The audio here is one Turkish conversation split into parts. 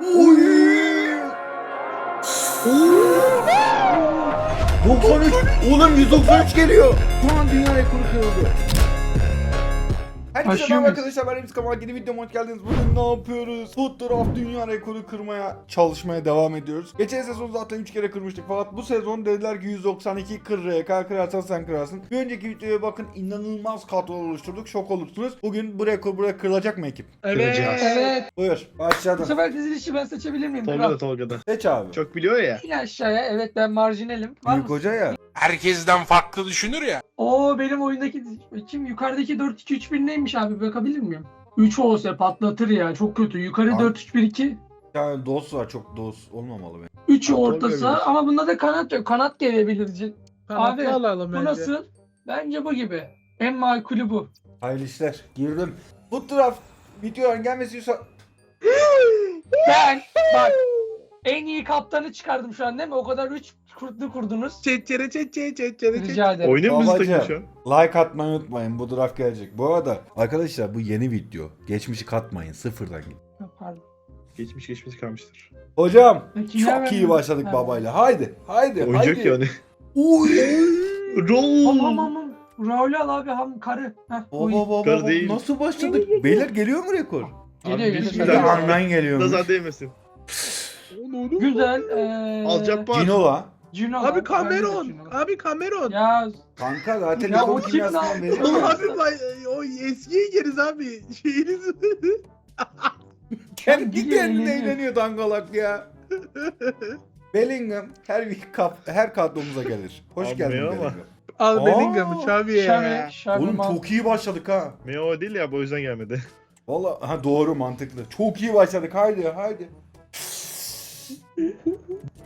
Oy! 93. Oğlum 193 geliyor. Şu an dünya rekoru kırıldı. Herkese merhaba muyuz? arkadaşlar ben Remzi Kamal yeni videoma hoş geldiniz. Bugün ne yapıyoruz? Fotoğraf dünya rekoru kırmaya çalışmaya devam ediyoruz. Geçen sezon zaten 3 kere kırmıştık fakat bu sezon dediler ki 192 kır RK kırarsan sen kırarsın. Bir önceki videoya bakın inanılmaz kadro oluşturduk şok olursunuz. Bugün bu rekor buraya kırılacak mı ekip? Kıracağız. Evet. Buyur Bu sefer dizilişi ben seçebilir miyim? Tolga da Kral. Tolga'da. Seç abi. Çok biliyor ya. İn aşağıya. Evet ben marjinalim. Var Büyük mısın? hoca ya. herkesten farklı düşünür ya. Oo benim oyundaki kim yukarıdaki 4-2-3-1 neymiş abi bakabilir miyim? 3 olsa patlatır ya çok kötü. Yukarı Abi. 4-3-1-2. Bir tane dost var çok dost olmamalı benim. 3 Abi, orta Tolga saha bilir. ama bunda da kanat yok. Kanat gelebilir. Kanatlı Abi, alalım Bu bence. nasıl? Bence bu gibi. En makulü bu. Hayırlı işler. Girdim. Fotoğraf videoların gelmesi için Ben bak en iyi kaptanı çıkardım şu an değil mi? O kadar 3 kurtlu kurdunuz. Çetçere çetçere çetçere çetçere. Rica ederim. Oynuyor musun Babacım. takım şu an? like atmayı unutmayın. Bu draft gelecek. Bu arada arkadaşlar bu yeni video. Geçmişi katmayın. Sıfırdan gidin. Pardon. Geçmiş geçmiş kalmıştır. Hocam Peki, çok iyi başladık Ha. babayla. Haydi. Haydi. Oyuncak haydi. yani. Uy. Tamam Roll. tamam. Raul'ü al abi ham karı. Heh. Baba baba Kar baba. değil. Nasıl başladık? Beyler geliyor mu rekor? Geliyor geliyor. andan geliyormuş. Nazar değmesin. Güzel. Eee... Al Cabbar. Cinola. Cino Abi var, Cameron. Abi Cameron. Ya Kanka zaten Ya o kim kimyasından lan? Oğlum ya. abi bay- o eskiye geriz abi. Şeyiniz. Kendi Gidiyor, kendine eğleniyor. eğleniyor dangalak ya. Bellingham her bir kap, her kadromuza gelir. Hoş Abi geldin ama. Bellingham. Al Aa, Bellingham'ı Xavi Şavi, ya. Şavi Oğlum Mal- çok iyi başladık ha. Meo değil ya bu yüzden gelmedi. Valla ha doğru mantıklı. Çok iyi başladık. Haydi haydi.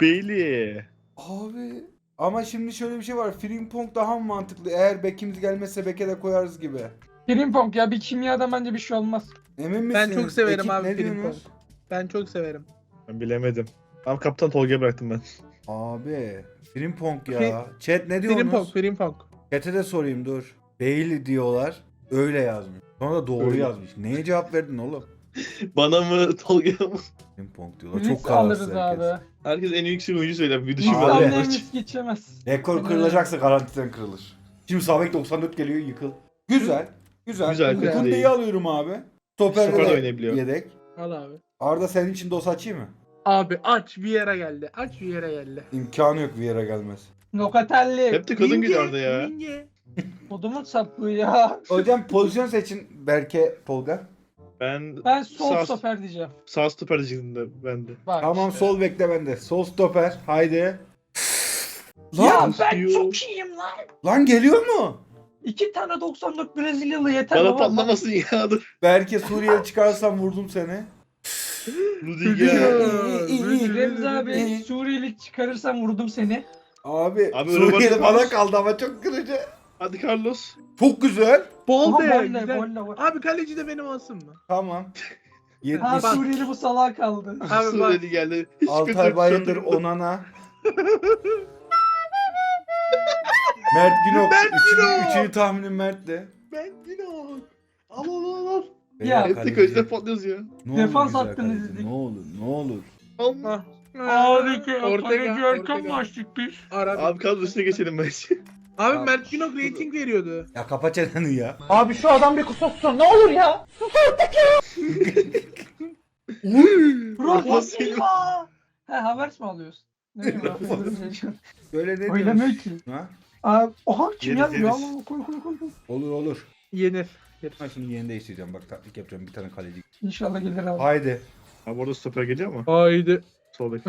Bailey. Abi ama şimdi şöyle bir şey var. Frimpong daha mı mantıklı? Eğer bekimiz gelmezse beke de koyarız gibi. Frimpong ya bir kimyadan bence bir şey olmaz. Emin Ben misiniz? çok severim Ekip abi ne Frimpong. diyorsunuz? Ben çok severim. Ben bilemedim. Ama kaptan Tolga'ya bıraktım ben. Abi Frimpong ya. Fri- Chat ne Frimpong, diyorsunuz? Frimpong. Chat'e de sorayım dur. Bailey diyorlar. Öyle yazmış. Sonra da doğru Öyle. yazmış. Neye cevap verdin oğlum? Bana mı Tolga'ya mı? Frimpong diyorlar. Risk Çok kararsız alırız herkes. abi. Herkes en yüksek oyuncu söyler. Bir Abi. düşün Abi. ben. risk geçemez. Rekor kırılacaksa garantiden kırılır. Şimdi Sabek 94 geliyor yıkıl. Güzel. Güzel. Güzel, Kunde'yi değil. alıyorum abi. Stoper'de Stoper de oynayabiliyor. yedek. Al abi. Arda senin için dos açayım mı? Abi aç bir yere geldi. Aç bir yere geldi. İmkanı yok bir yere gelmez. Locatelli. Hep de kadın Minge, gidiyordu ya. Minge. Odumun sapı ya. Hocam pozisyon seçin Berke Tolga. Ben Ben sol Sağ- stoper diyeceğim. sağ stoper diyecektim de ben de. Bak Tamam işte. sol bekle bende. Sol stoper. Haydi. Ya Lan, ben Yo. çok iyiyim lan. lan geliyor mu? İki tane 94 Brezilyalı yeter Bana baba. patlamasın ya dur. Berke Suriye çıkarsam vurdum seni. Rudiger. İyi, iyi, iyi, iyi. Remzi abi. Suriyeli çıkarırsam vurdum seni. Abi, Abi, Suriye'de Roberto bana kaldı ama çok kırıcı. Hadi Carlos. Çok güzel. Aha, Bolde. bolle, güzel. bolle, bolle. Abi kaleci de benim olsun mu? Tamam. Ha 70. Suriyeli bu salağa kaldı. Abi bak. Suriyeli geldi. Altay Bayındır Onana. Mert Günok. Mert Üçüncü, Günok. üçüncü tahminim Mert'ti. Ben yine al. Al al al. Ya, Ettik kaleci. gözde patlıyoruz ya. Ne Defans kaleci, izledik. Ne olur ne olur. Allah. Ah. Abi ki Ortega, Erkan Ortega. mı açtık biz? Arap. Abi kadrosuna geçelim bence. Abi Abi. Mert Günok rating veriyordu. Ya kapa çeneni ya. Abi şu adam bir kusursun ne olur ya. Rafa Rafa Silva. He Havertz mi alıyorsun? Ne. Böyle ne Oynamıyor ki. Ha? Abi, oha kim Yeriz, yazmıyor yeriz. ama koy koy koy. koy. Olur olur. Yenir. Ha şimdi yeni değiştireceğim bak taktik yapacağım bir tane kaleci. İnşallah gelir abi. Haydi. Abi orada stoper geliyor mu? Haydi. Sol bek.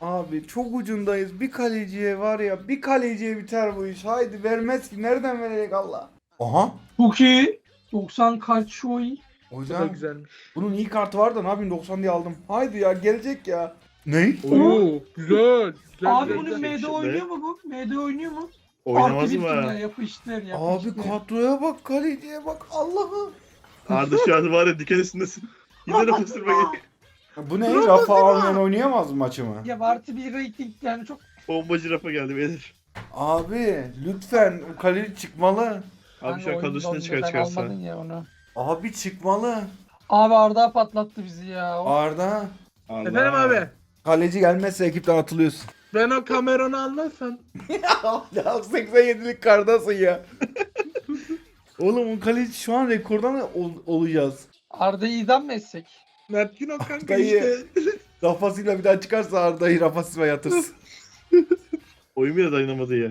Abi çok ucundayız. Bir kaleciye var ya bir kaleciye biter bu iş. Haydi vermez ki. Nereden verecek Allah? Aha. Çok iyi. 90 kaç şoy. Bu da Hocam güzelmiş. bunun iyi kartı var da ne yapayım 90 diye aldım. Haydi ya gelecek ya. Ne? Oo güzel. güzel Abi bunun güzel. MD oynuyor mu bu? MD oynuyor mu? Oynamaz bir mı? Yapıştır yapıştır. Abi kadroya bak kaleciye bak Allah'ım. Arda şu an var ya diken üstündesin. Yine de fıstırma geliyor. Bu ne? Rafa Almen oynayamaz mı maçımı? Ya artı bir rating yani çok Bombacı rafa geldi beyler. Abi lütfen o kaleci çıkmalı. Abi şu an kadrosuna çıkar çıkarsa. almadın ya onu. Abi çıkmalı. Abi Arda patlattı bizi ya. O- Arda. Allah. Efendim abi. Kaleci gelmezse ekipten atılıyorsun. Ben o Cameron'u almazsam. ya 87'lik kardasın ya. Oğlum o kaleci şu an rekordan ol- olacağız. Arda'yı idam mı etsek? Mert Günok kanka Dayı. işte. Rafa Silva bir daha çıkarsa Arda'yı Rafa Silva yatırsın. Oyun bile dayanamadı ya.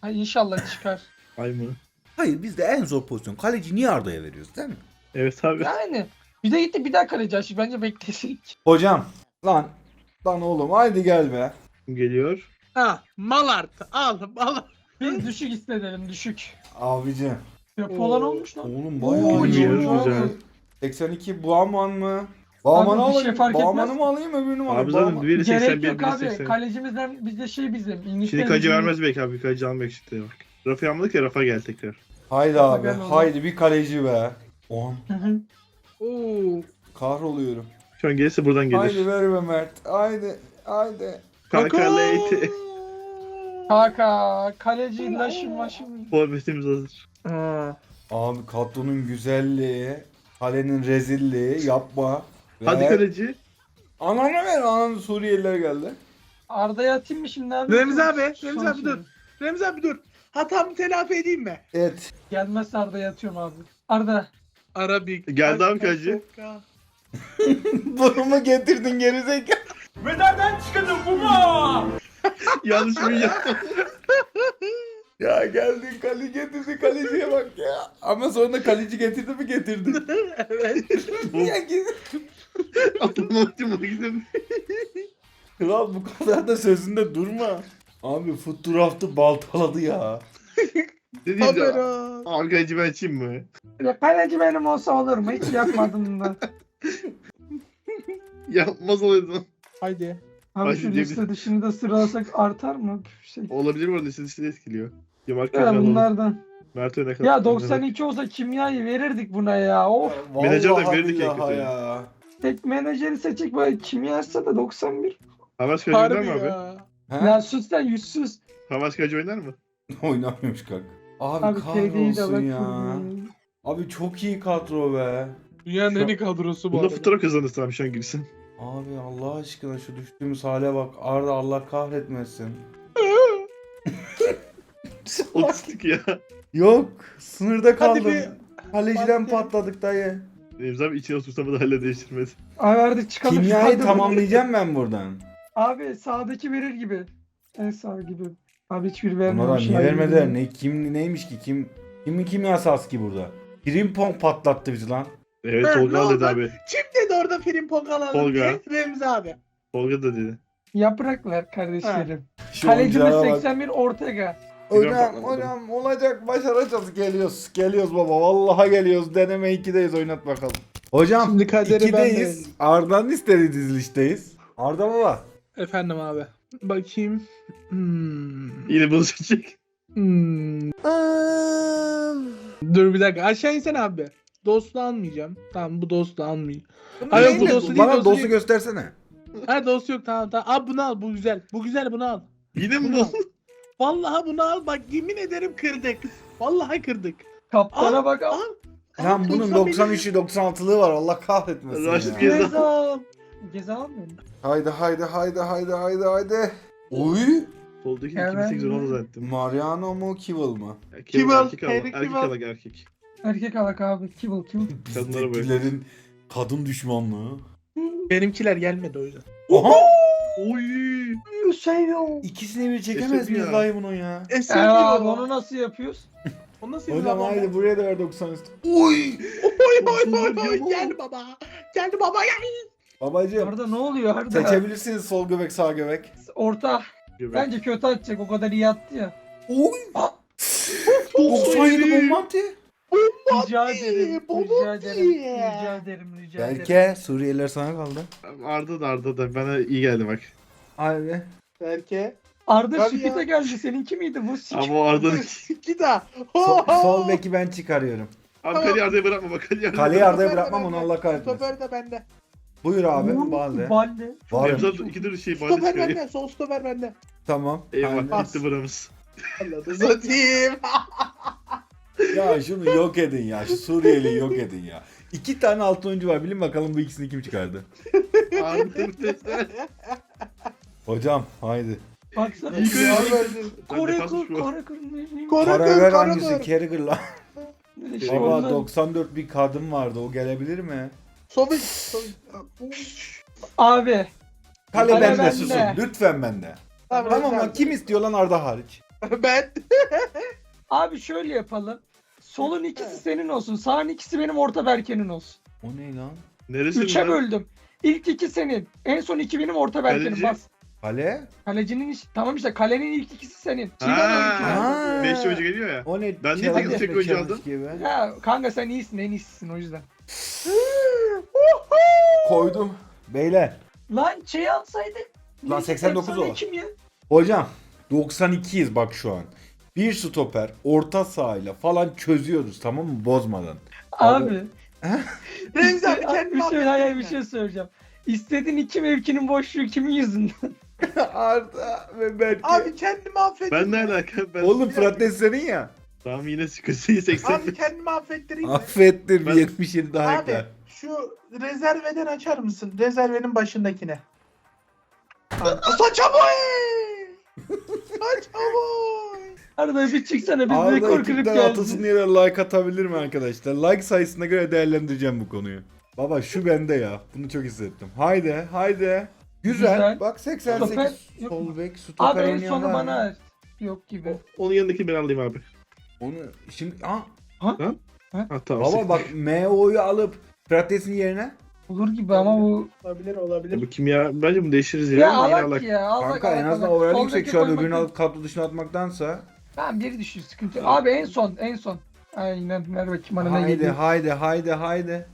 Ha, inşallah çıkar. Ay mı? Hayır biz de en zor pozisyon. Kaleci niye Arda'ya veriyoruz değil mi? Evet abi. Yani. Bir de gitti bir daha kaleci açık. Bence beklesin. Hocam. Lan. Lan oğlum haydi gel be. Geliyor. Ha Malart al Malart. Biz düşük istedim düşük. Abicim. Depolan Oo. olmuş lan. Oğlum Oo, bayağı iyi. iyi, güzel. iyi. 82 Bağman mı? Bağman'ı Abi bir şey alayım. fark Bağman'ı etmez. mı alayım öbürünü mü alayım? Abi zaten Bağman- biri Gerek 81, yok biri abi. 80. Kalecimizden bizde şey bizim. İngiltere Şimdi kaleci bizim- vermez belki abi. Kaleci almak işte bak. Rafa almadık ya Rafa gel tekrar. Haydi abi. oğlum. Haydi bir kaleci be. 10. Hı hı. Oo. Kahroluyorum. Şu an gelirse buradan gelir. Haydi ver be Mert. Haydi. Haydi. Kanka Leyti. Kaka kaleci laşım laşım. Forvetimiz hazır. Aa. Abi kadronun güzelliği. Kalenin rezilliği. Yapma. Hadi kaleci. Ananı ver. Ananı Suriyeliler geldi. Arda'ya atayım mı şimdi abi? Remzi abi, Remzi abi dur. Remzi abi dur. Hatamı telafi edeyim mi? Evet. Gelmezse Arda'ya atıyorum abi. Arda. Arabik. Geldi abi kaleci. Bunu mu getirdin gerizekalı? Yanlış bir yaptım. Ya geldin kale getirdi kaleciye bak ya. Ama sonra kaleci getirdi mi getirdi. evet. ya git. Atamadım gidin. Kral bu kadar da sözünde durma. Abi foot draft'ı baltaladı ya. Ne Haber diyeceğim? o. Abi kaleci ben açayım mı? Ya kaleci benim olsa olur mu? Hiç yapmadım da. Yapmaz olaydı. Haydi. Abi Hadi şu diye liste dışını da sıralasak artar mı? Şey. Olabilir mi orada istatistik etkiliyor. Yamak Ya bunlardan. Mert öne kadar. Ya 92 olsa kimyayı verirdik buna ya. Of. Menajer de Vallahi billahi kötü. ya. Tek menajeri seçecek böyle kimyaysa da 91. Hamas kaleci oynar Harbi mı abi? ya. He? Ya sus sen yüzsüz. Hamas kaleci oynar mı? Oynamıyormuş kanka. Abi, Abi TD'yi de kahrolsun ya. Abi çok iyi kadro be. Dünyanın en iyi kadrosu bu Bunda arada. fotoğraf kazanırsın abi şu an girsin. Abi Allah aşkına şu düştüğümüz hale bak. Arda Allah kahretmesin. Otistik ya. Yok. Sınırda kaldım. bir- Kaleciden Hadi. patladık dayı. Abi içine otursam da hala değiştirmez. Abi verdik çıkalım. Kimyayı Hadi. tamamlayacağım ben buradan. Abi sağdaki verir gibi. En sağ gibi. Abi hiçbir vermiyor. Bunlara niye vermediler? Ne kim neymiş ki? Kim kimin kimyasası ki burada? Primpong patlattı bizi lan. Evet Ha, Tolga ne al dedi abi. Kim dedi orada Frimpong alalım Tolga. diye? Remzi abi. Tolga da dedi. Yaprak ver kardeşlerim. Şu Kalecimiz oyuncağa bak. 81 Ortega. Patladı. hocam olacak başaracağız geliyoruz. Geliyoruz baba vallahi geliyoruz. Deneme 2'deyiz oynat bakalım. Hocam Şimdi kaderi ben 2'deyiz. Arda'nın istediği dizilişteyiz. Arda baba. Efendim abi. Bakayım. Hmm. Yine seçecek. Hmm. Dur bir dakika. Aşağı insene abi. Dostu almayacağım. Tamam bu dostu almayayım. Ay yok bu dostu değil. Bana dostu dostu değil. göstersene. Ha dostu yok tamam tamam. Abi bunu al bu güzel. Bu güzel bunu al. Yine mi bu? Vallahi bunu al bak yemin ederim kırdık. Vallahi kırdık. Kaptana Al, bak. Al. Lan Al, bunun 91. 93'ü 96'lığı var Allah kahretmesin Raşit ya. Gezal. Gezal. Geze almıyor? Haydi haydi haydi haydi haydi haydi. Oy. Soldaki Evet. 2008 Ronaldo zannettim. Mariano mu Kivil mı? Kivel, erkek al, Harry erkek Kivel. alak erkek. Erkek alak abi. Kibble kibble. Kadınlara. Bizdekilerin kadın düşmanlığı. Benimkiler gelmedi o yüzden. Oha! Oy! Seviyorum. İkisini bir çekemez miyiz dayı bunun ya? Eser Ya gibi abi onu nasıl yapıyoruz? O nasıl bir Hocam zaman? haydi buraya da ver 90 üstü. Oy! Oy oy oy oy gel baba. Gel baba gel. Babacım Arda ne oluyor Arda? seçebilirsiniz sol göbek sağ göbek. Orta. Göbek. Bence kötü atacak o kadar iyi attı ya. Oy! 97 bomba attı. Rica ederim. Baba Rica ederim. diye. Rica ederim. Rica ederim. Berke Suriyeliler sana kaldı. Arda da Arda da bana iyi geldi bak. Haydi. Berke. Arda Tabii ya. geldi. Seninki miydi bu? Ama o Arda'nın... Gida. Sol, sol beki ben çıkarıyorum. Abi Kaleyi Arda'ya bırakma bak. Kaleyi Arda'ya Kaleyi bırakma. Arda'ya bırakmam onu Allah kahretmesin. Stoper de bende. Buyur abi Balde. Balde. Var. Remzi abi iki tür şey bari Stoper çıkıyor. bende. Sol stoper bende. Tamam. Eyvah Haydi. gitti buramız. Allah'ını satayım. Ya şunu yok edin ya. Şu Suriyeli'yi yok edin ya. İki tane altın oyuncu var. Bilin bakalım bu ikisini kim çıkardı. Testler. Hocam haydi. Baksana. İyi Ya, görüyorum. Kore kur. Kore kur. Kore- ver hangisi? Carragher lan. İşte Baba ondan. 94 bir kadın vardı. O gelebilir mi? Sobi. Abi. Kale Kale bende susun. Lütfen bende. Tamam, Tamam abi. kim istiyor lan Arda hariç? Ben. Abi şöyle yapalım. Solun ikisi senin olsun. Sağın ikisi benim orta Berke'nin olsun. O ne lan? Neresi Üçe böldüm. İlk iki senin. En son iki benim orta Berke'nin. Kaleci? Bas. Kale? Kalecinin iş. Tamam işte kalenin ilk ikisi senin. Ha. Beş oyuncu geliyor ya. O ne? Ben niye tek tek oyuncu challenge aldım? gibi? Ya kanka sen iyisin en iyisisin o yüzden. Koydum. Beyler. Lan şey alsaydık. Lan 89 o. Kim ya? Hocam 92'yiz bak şu an. Bir stoper orta sahayla falan çözüyoruz tamam mı bozmadan. Abi. Remzi abi bir kendimi şey, hayır, bir şey söyleyeceğim. İstediğin iki mevkinin boşluğu kimin yüzünden? Arda ve Berke. Abi kendimi affettim. Ben ne alaka? Ben... Oğlum Fırat senin ya. Tamam yine sıkıntı 80. Abi kendimi affettireyim mi? Affettir bir Ben- 77 daha Abi ekle. şu rezerveden açar mısın? Rezervenin başındakine. Saçaboy! Saçaboy! Arada bir çıksana biz Arda rekor kırıp ekipten geldik. atılsın diye like atabilir mi arkadaşlar? Like sayısına göre değerlendireceğim bu konuyu. Baba şu bende ya. Bunu çok hissettim. Haydi haydi. Güzel. Güzel. Bak 88 Stoper yok mu? sol bek stoper Abi en oynayan sonu var mı? bana ver. Yok gibi. Onun yanındaki ben alayım abi. Onu şimdi Aa, Ha tamam. baba bak MO'yu alıp Frates'in yerine Olur gibi ama bu... Olabilir olabilir. bu kimya bence bunu değiştiririz ya. Ya yine alak alak. ya. Alak, Kanka en alak, azından alak. overall Soldaki yüksek şu an koymak öbürünü alıp kadro dışına atmaktansa. Tamam biri düşüyor sıkıntı yok. Abi en son en son. Aynen ver bakayım bana ne Haydi geliyor. haydi haydi haydi.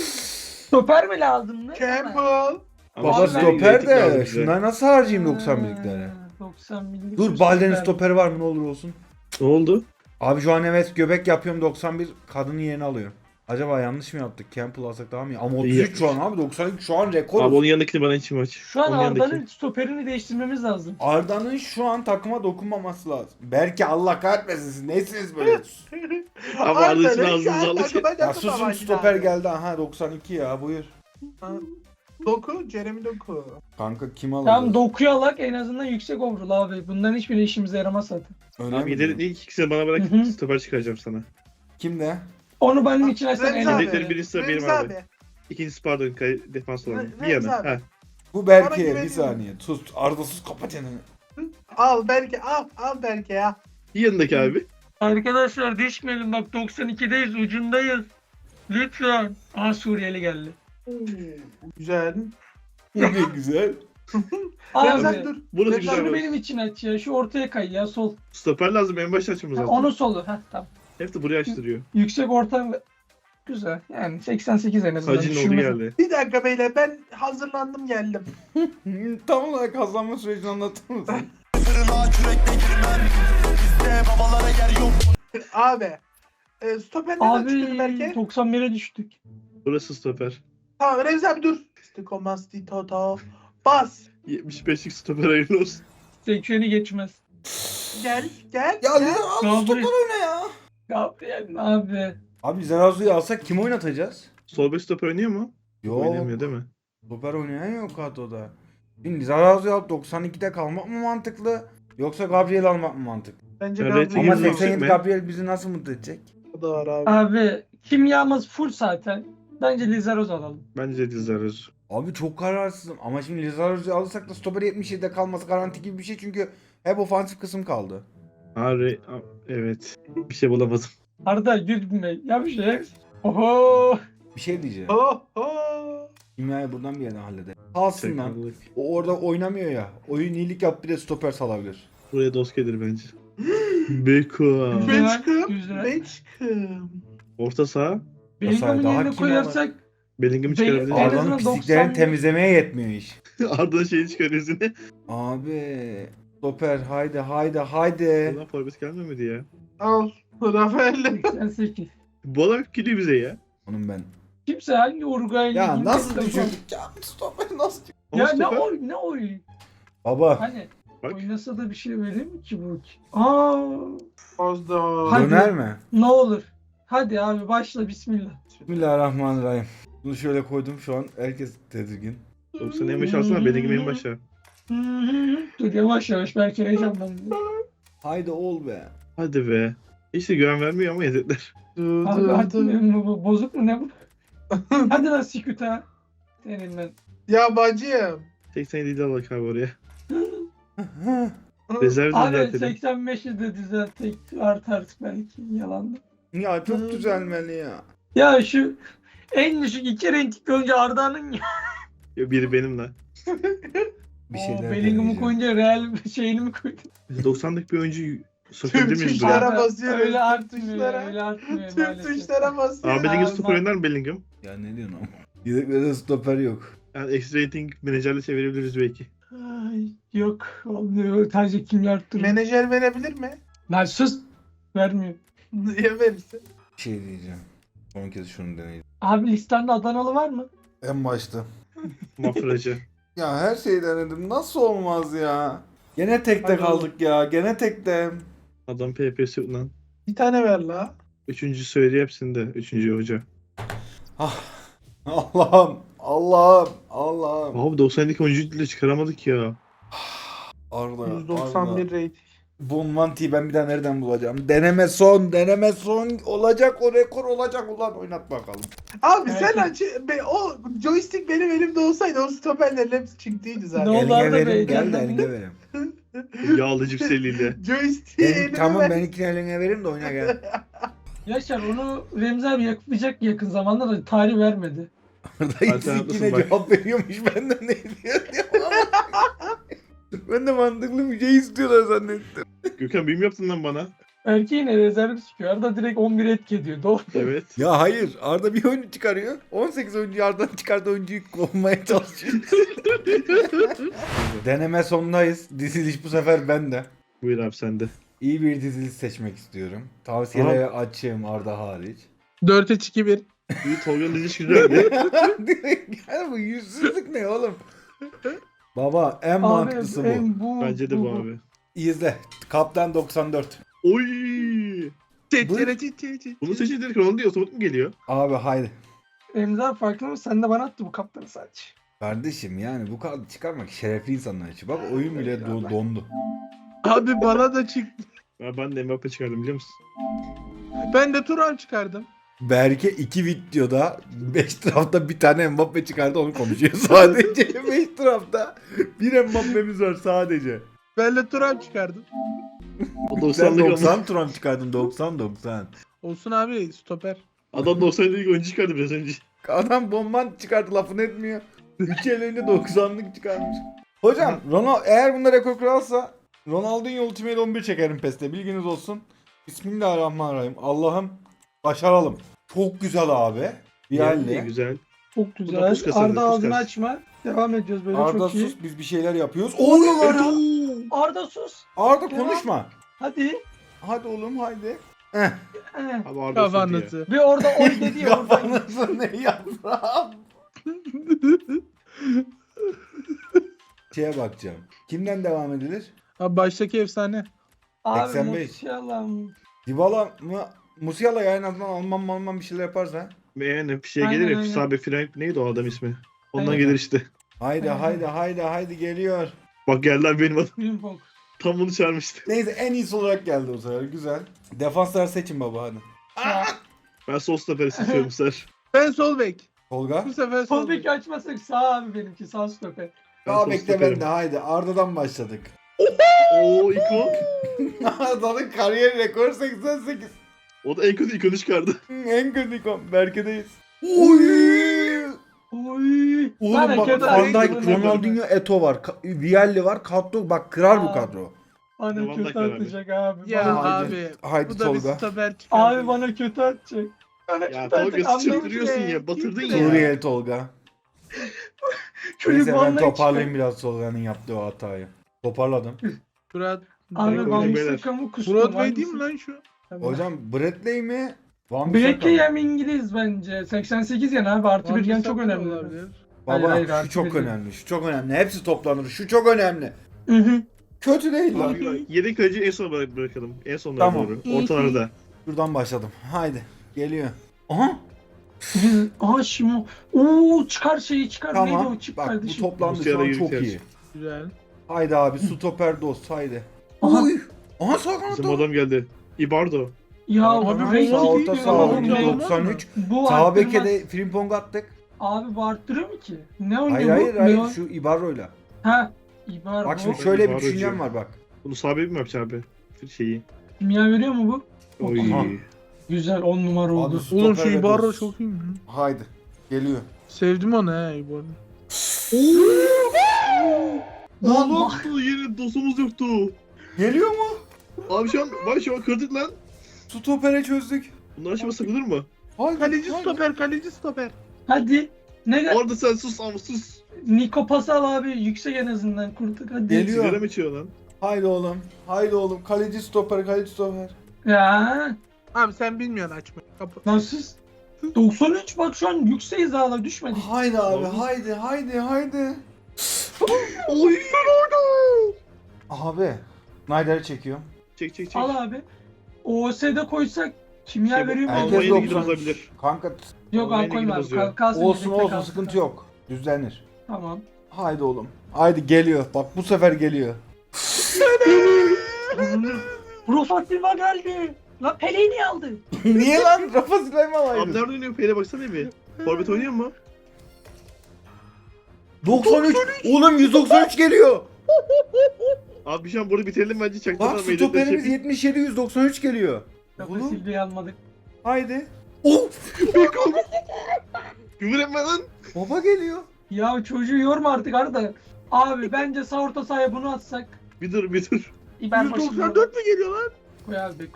Stoper mi lazım mı? Campbell. Baba stoper de bize. şunları nasıl harcayayım 90 birlikleri? 90 birlik. Dur Balden'in stoperi var mı ne olur olsun. Ne oldu? Abi şu an evet göbek yapıyorum 91 kadının yerini alıyor. Acaba yanlış mı yaptık? Campbell alsak daha mı iyi? Ama 33 şu an abi 92 şu an rekor. Abi onun yanındakini bana içim aç. Şu an yanındaki. Arda'nın stoperini değiştirmemiz lazım. Arda'nın şu an takıma dokunmaması lazım. Belki Allah kahretmesin siz neysiniz böyle? Abi Arda için ağzınızı alın. ya susun stoper geldi aha 92 ya buyur. Doku, Jeremy Doku. Kanka kim alacak? Tamam dokuyu alak en azından yüksek overall abi. Bunların hiçbiri işimize yaramaz zaten. Önemli Abi değil. ileri ilk ikisini bana bırak Hı hı. stoper çıkaracağım sana. Kimde? Onu benim için açsan Remzi en abi. iyi. Yedekleri birincisi de benim Remzi abi. abi. İkincisi pardon kay- defans olan. Bir yana. Remzi abi. Ha. Bu Bana Berke bir güveniyorum. saniye. Sus Arda sus kapat çeneni. Al Berke al. Al Berke ya. Bir yanındaki abi. Arkadaşlar düşmeyelim bak 92'deyiz ucundayız. Lütfen. Aa Suriyeli geldi. Güzel. Bu ne güzel. Remzi Abi. abi dur. Burası güzel. Şunu benim için aç ya. Şu ortaya kay ya sol. Stoper lazım en başta açmamız Ha, lazım. onun solu. Heh tamam. Hep de buraya açtırıyor. Yüksek orta güzel. Yani 88 en azından. Hacı'nın oldu geldi. Bir dakika beyler ben hazırlandım geldim. Tam olarak kazanma sürecini anlatır mısın? Abi. E, stoper neden çıktı Abi Berke? 91'e düştük. Burası stoper. Tamam Remzi abi dur. Stikomasti Toto. Bas. 75'lik stoper hayırlı olsun. 80'i geçmez. Gel gel. ya gel. ne abi stoper oyna ya. Gabriel abi. Abi Zerazu'yu alsak kim oynatacağız? Sol bek stoper oynuyor mu? Yok. Oynamıyor değil mi? Stoper oynayan yok kadroda. Şimdi Zerazu'yu alıp 92'de kalmak mı mantıklı? Yoksa Gabriel almak mı mantıklı? Bence Gabriel Ama Yirmi yüksek 87 mi? Gabriel bizi nasıl mutlu edecek? da var abi. Abi kimyamız full zaten. Bence Lizaroz alalım. Bence de Dizarız. Abi çok kararsızım. Ama şimdi Lizarazu'yu alırsak da stoper 77'de kalması garanti gibi bir şey çünkü hep ofansif kısım kaldı. Ari evet. Bir şey bulamadım. Arda gülme. Ya bir şey. Oho. Bir şey diyeceğim. Oh, oh. Kimyayı buradan bir yerden halledelim. Kalsın lan. O orada oynamıyor ya. Oyun iyilik yap bir de stoper salabilir. Buraya dost gelir bence. Beçkım. güzel. Beçkım. Orta saha. Bellingham'ın daha yerine kim koyarsak Bellingham'ı Bell- çıkarabilir. Arda'nın pisliklerini 90 temizlemeye yetmiyor iş. Arda'nın şeyini çıkarıyorsun ne? Abi stoper haydi haydi haydi. Ulan forvet gelmemedi ya. Al. Rafael. 88. Bu adam gülüyor bize ya. Onun ben. Kimse hangi Uruguaylı Ya nasıl düşürdük ya? Stoper nasıl Ya Ama ne stoper- oy ne oy. Baba Hani Bak. oynasa da bir şey verir mi ki bu? Aa Bozdu. Hadi. döner mi? ne olur. Hadi abi başla bismillah. Bismillahirrahmanirrahim. Bunu şöyle koydum şu an herkes tedirgin. 90 en baş alsana Bellingham en başa. Dur yavaş yavaş belki heyecanlandım. Haydi ol be. Hadi be. Hiç de güven vermiyor ama yedekler. Dı Abi hadi bu, bu bozuk mu ne bu? hadi lan siküt ha. Senin ben. Ya bacım. 87 al bak abi oraya. Rezerv Abi düzeltelim. 85'i de düzelttik artar belki yalandı. Ya çok düzelmeli ya. Ya şu en düşük iki renkli önce Arda'nın ya. Ya Biri benim lan. Bir şeyler Bellingham'ı deneyeceğim. koyunca real şeyini mi koydun? 90'lık bir sokabilir Tüm miyiz tuşlara buraya? basıyoruz. Öyle artmıyor, tuşlara. öyle artmıyor Tüm maalesef. tuşlara basıyoruz. Abi Bellingham stoper oynar mı Bellingham? Ya ne diyorsun ama? Yedeklerde stoper yok. Yani extra rating menajerle çevirebiliriz belki. Ay, yok olmuyor. Sadece kim arttırıyor? Menajer verebilir mi? Lan sus. Vermiyor. Niye verirsin? Bir şey diyeceğim. Son kez şunu deneyeceğim. Abi listende Adanalı var mı? En başta. Mafracı. Ya her şeyi denedim. Nasıl olmaz ya? Gene tekte Hadi kaldık ya. Gene tekte. Adam PPS yok lan. Bir tane ver la. Üçüncü söyledi hepsinde. Üçüncü hoca. Ah. Allah'ım. Allah'ım. Allah'ım. Abi 90'lık oyuncuyu bile çıkaramadık ya. Arda. 191 rating. Bonmanti'yi ben bir daha nereden bulacağım? Deneme son, deneme son. Olacak o rekor olacak ulan oynat bakalım. Abi Evet. sen aç. Be, o joystick benim elimde olsaydı o stoperlerin hepsi çıktıydı zaten. Ne oldu Eline verin gel de eline verin. Yağlı cipseliyle. Joystick'i Ben, elime tamam ver. ben ikini eline verin de oyna gel. Yaşar onu Remzi abi yapacak yakın zamanda da tarih vermedi. İlk yine bak. cevap veriyormuş benden ne diyor diyor. ben de mantıklı bir şey istiyorlar zannettim. Gökhan büyüm yaptın lan bana. Belki yine rezerv çıkıyor. Arda direkt 11 etki ediyor. Doğru. Evet. Ya hayır Arda bir oyuncu çıkarıyor. 18 oyuncu Arda'dan çıkardığı oyuncuyu kovmaya çalışıyor. Deneme sondayız. Diziliş bu sefer bende. Buyur abi sende. İyi bir diziliş seçmek istiyorum. Tavsiyelere açığım Arda hariç. 4 3 2 1. İyi Tolga'nın diziş güzeldi. Direkt ya bu yüzsüzlük ne oğlum? Baba en Abi mantıklısı bu. en bu. Bence de bu abi. İzle. Kaptan 94. Oy! Buyur. Bunu seçince Ronaldo diye otomatik mi geliyor? Abi haydi. Remzi abi farklı mı? Sen de bana attı bu kaptanı sadece. Kardeşim yani bu kadar çıkarmak şerefli insanlar için. Bak oyun bile do- dondu. Abi bana da çıktı. Ben de Mbappe çıkardım biliyor musun? Ben de Turan çıkardım. Berke iki videoda 5 tarafta bir tane Mbappe çıkardı onu konuşuyor sadece. 5 tarafta bir Mbappe'miz var sadece. Ben de Turan çıkardım. O Sen 90'lık 90. 90 Turan çıkardın 90 90. Olsun abi stoper. Adam 90'lık oyuncu çıkardı biraz önce. Adam bomban çıkardı lafını etmiyor. Üç elinde 90'lık çıkarmış. Hocam Ronaldo eğer bunda rekor kırarsa Ronaldinho Ultimate 11 çekerim PES'te bilginiz olsun. Bismillahirrahmanirrahim. Allah'ım başaralım. Çok güzel abi. Halde. güzel. Çok güzel. Arda ağzını açma. Devam ediyoruz böyle Arda çok iyi. sus biz bir şeyler yapıyoruz. On numara. Arda sus. Arda Devam. konuşma. Hadi. Hadi oğlum haydi. Eh. Eh. Abi Arda Kafanı. Kafanızı. Bir orada oy dedi ya. oradan- Kafanızı ne yaprağım. Şeye bakacağım. Kimden devam edilir? Abi baştaki efsane. Abi 85. Musiala. Dybala mı? Musiala ya en azından Alman Alman bir şeyler yaparsa. Yani bir şey Aynen, gelir ya. aynen. Sabe Frank neydi o adam ismi? Ondan Aynen. gelir işte. Haydi Aynen. haydi haydi haydi geliyor. Bak geldiler benim adım. Tam bunu çağırmıştı. Neyse en iyisi olarak geldi o sefer. Güzel. Defanslar seçin baba hadi. Ben sol stoperi seçiyorum sefer. Ben sol bek. Tolga. Bu sefer sol Sol bek. beki açmasak sağ abi benimki sağ stoper. Ben Daha sol bekle stoperim. bende haydi. Arda'dan başladık. Oo ikon. Arda'nın kariyer rekoru 88. O da en kötü ikonu çıkardı. en kötü ikon. Berke'deyiz. Oy! Oy. Oğlum bak Van. Dijk, Ronaldinho, Eto var. Vialli var. Kadro bak kırar bu kadro. Bana kötü atacak abi. Ya Bana- abi. Haydi Bu da bir Tolga. stoper çıkardı. Abi bana kötü atacak. Bana Ya. Tolga ki. ya. Batırdın ya. Suriyeli Tolga. Çocuk Neyse ben toparlayayım biraz Tolga'nın yaptığı o hatayı. Toparladım. Broad... Abi. Van. Bissaka'mı kustum. Broadway değil mi lan şu? Hocam Bradley mi? Van Bissaka mı? hem İngiliz bence. 88 yani abi artı bir gen çok önemli. Olabilir. Baba Hayır, hayır, şu artı çok bir. önemli. Şu çok önemli. Hepsi toplanır. Şu çok önemli. Hı hı. Kötü değil lan. Abi, Yedek kaleci en sona bırak- bırakalım. En sonlara Tamam. doğru. Ortalarda. Şuradan başladım. Haydi. Geliyor. Aha. Biz- Aha şimdi. Oo çıkar şeyi çıkar. Neydi Tamam. o çip Bak bu kardeşim? toplandı şu an çok yani. iyi. Güzel. Haydi abi stoper dost haydi. Aha. Uy. Aha sağ Bizim adam geldi. Ibardo. Ya Abi, Reis Sağ değil orta Oğlum, oyuncu Reis- 93. Bu Sağ arttırmaz. beke de frimpong attık. Abi bu arttırıyor mu ki? Ne oynuyor Hayır bu? hayır hayır şu Ibarro'yla. Ha. İbar Bak bu. şimdi şöyle bir Ibarro düşüncem var bak. Bunu bek mi yapacaksın abi? Şeyi. Kimya veriyor mu bu? Oy. Aha. Güzel 10 numara oldu. Abi, Oğlum şu Stoper ve Ibarra çok iyi mi? Haydi. Geliyor. Sevdim onu he Ibarra. Lan Oğlum bak. yeni dostumuz yoktu. Geliyor mu? Abi şu an bak şu an kırdık lan. Stopere çözdük. Bunlar şimdi sakınır mı? Haydi. Kaleci haydi. stoper, kaleci stoper. Hadi. Ne Orada sen sus ama sus. Niko pas al abi yüksek en azından kurtuk hadi. Geliyor. Sigara mı içiyor lan? Haydi oğlum. Haydi oğlum. Kaleci stoper, kaleci stoper. Ya Abi sen bilmiyorsun açmayı. Kapı. nasıl? 93 bak şu an yükseğiz hala düşmedik. Haydi abi. Oğlum. Haydi, haydi, haydi. Oy. Abi. Snyder'i çekiyor. Çek çek çek. Al abi. OOS'de koysak kimya Şey, veriyor mu? Herkes 90. olabilir. Kanka Yok Almanya'ya al koyma abi. gidip bozuyor. Kal- Kalsın olsun olsun kalsın. sıkıntı yok. Düzlenir. Tamam. Haydi oğlum. Haydi geliyor. Bak bu sefer geliyor. Rufat Silva geldi. La Pele'yi niye aldı? Niye lan? Rafa Süleyman Abi alaydı. nerede oynuyor? Pele baksana bir. Forvet oynuyor mu? 93. Oğlum 193 geliyor. Abi şu an burada bitirelim bence çaktırma. Bak stoperimiz şey- 77 193 geliyor. Rafa Oğlum. Silva'yı almadık. Haydi. Of. Küfür etme lan. Baba geliyor. Ya çocuğu yorma artık Arda. Abi bence sağ orta sahaya bunu atsak. Bir dur bir dur. İber 194 mi geliyor lan? Koy abi.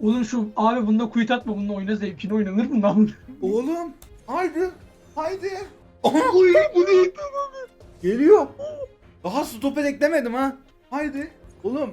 Oğlum şu abi bunda kuyut atma bununla oyna zevkini oynanır mı lan? Oğlum. Haydi. Haydi. Aha. Oy bu ne? Geliyor. Daha stoper eklemedim ha. Haydi. Oğlum.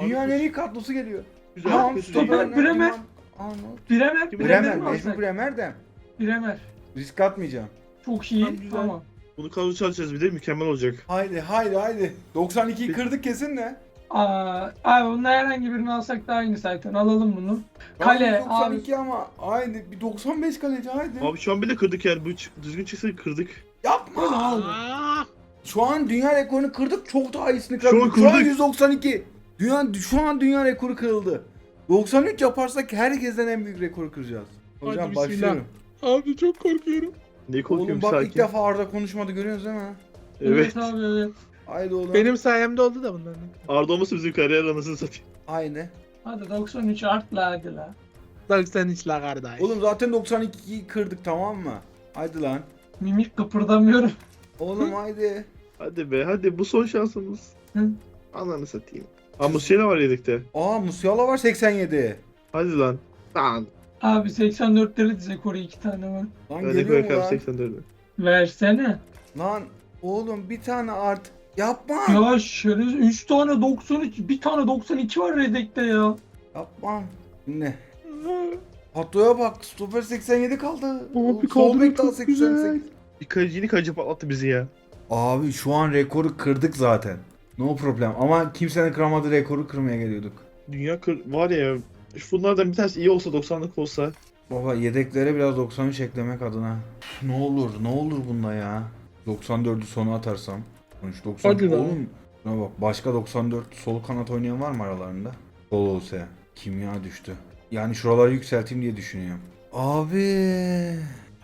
Dünyanın en iyi kadrosu geliyor. Güzel. Tamam kötü stoper. değil. Stoper. Bremer. Arnold. Bremer, Bremer, Bremer Bremer. mi Mecbur alsak? Bremer de. Bremer. Risk atmayacağım. Çok iyi Tamam, güzel. ama. Bunu kadro çalışacağız bir de mükemmel olacak. Haydi haydi haydi. 92'yi kırdık kesin de. Aa, abi bundan herhangi birini alsak daha iyi zaten. Alalım bunu. Kale, Tamam, 92 ama haydi bir 95 kaleci haydi. Abi şu an bile kırdık yani. Bu düzgün çıksa kırdık. Yapma. Aa, Şu an dünya rekorunu kırdık. Çok daha iyisini Şu an kırdık. Şu an kırdık. 192. Dünya şu an dünya rekoru kırıldı. 93 yaparsak herkesten en büyük rekoru kıracağız. Hocam Hadi başlıyorum. abi çok korkuyorum. Ne korkuyorum Oğlum bak sakin. ilk defa Arda konuşmadı görüyorsunuz değil mi? Evet. abi evet. Haydi oğlum. Benim sayemde oldu da bunların. Arda olmasa bizim kariyer anasını satayım. Haydi. Hadi 93 artla hadi la. 93 la kardeş. Oğlum zaten 92'yi kırdık tamam mı? Haydi lan. Mimik kıpırdamıyorum. Oğlum haydi. Hadi be hadi bu son şansımız. Hı. Ananı satayım. Aa Musiala var yedekte. Aa Musiala var 87. Hadi lan. Lan. Abi 84'leri dize koru iki tane var. Lan de geliyor mu lan? 84'ü. Versene. Lan oğlum bir tane art. Yapma. Ya şöyle 3 tane 93, bir tane 92 var redekte ya. Yapma. Ne? Patoya bak. Stoper 87 kaldı. Abi Sol kadro bek daha çok güzel. Bir kaleci, yeni kaleci patlattı bizi ya. Abi şu an rekoru kırdık zaten. No problem. Ama kimsenin kıramadığı rekoru kırmaya geliyorduk. Dünya kır var ya. Bunlardan bir tanesi iyi olsa 90'lık olsa. Baba yedeklere biraz 93 eklemek adına. Ne olur ne olur bunda ya. 94'ü sona atarsam. 13 90. Hadi lan. Oğlum şuna bak başka 94 sol kanat oynayan var mı aralarında? Sol olsa. Kimya düştü. Yani şuraları yükselteyim diye düşünüyorum. Abi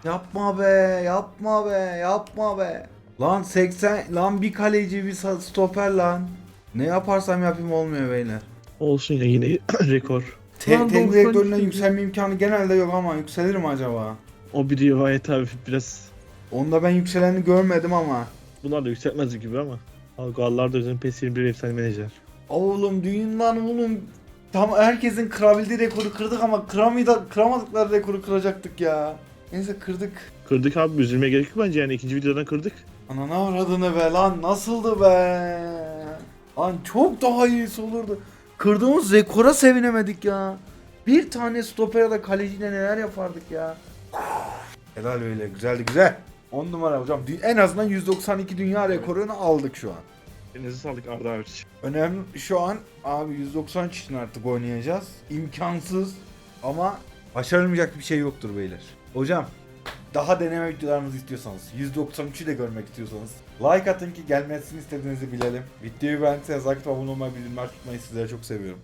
yapma be yapma be yapma be. Lan 80 lan bir kaleci bir stoper lan. Ne yaparsam yapayım olmuyor beyler. Olsun ya yine rekor. Te Lan teknik 93 direktörüne dedi. yükselme imkanı genelde yok ama yükselir mi acaba? O bir rivayet abi biraz. Onda ben yükseleni görmedim ama. Bunlar da yükseltmez gibi ama. Abi Gallar da özün PES 21 efsane menajer. Oğlum düğünden oğlum. Tam herkesin kırabildiği rekoru kırdık ama kıramıydı, kıramadıkları rekoru kıracaktık ya. Neyse kırdık. Kırdık abi üzülmeye gerek yok bence yani ikinci videodan kırdık. Ananı avradını be lan nasıldı be. Lan çok daha iyisi olurdu. Kırdığımız rekora sevinemedik ya. Bir tane stoper ya da kaleciyle neler yapardık ya. Helal öyle güzeldi güzel. 10 numara hocam. En azından 192 dünya rekorunu aldık şu an. Elinize sağlık Arda abi. Önemli şu an abi 193 için artık oynayacağız. İmkansız ama başarılmayacak bir şey yoktur beyler. Hocam daha deneme videolarımızı istiyorsanız, 193'ü de görmek istiyorsanız like atın ki gelmesini istediğinizi bilelim. Videoyu beğendiyseniz ve abone olmayı bildirimler tutmayı sizleri çok seviyorum.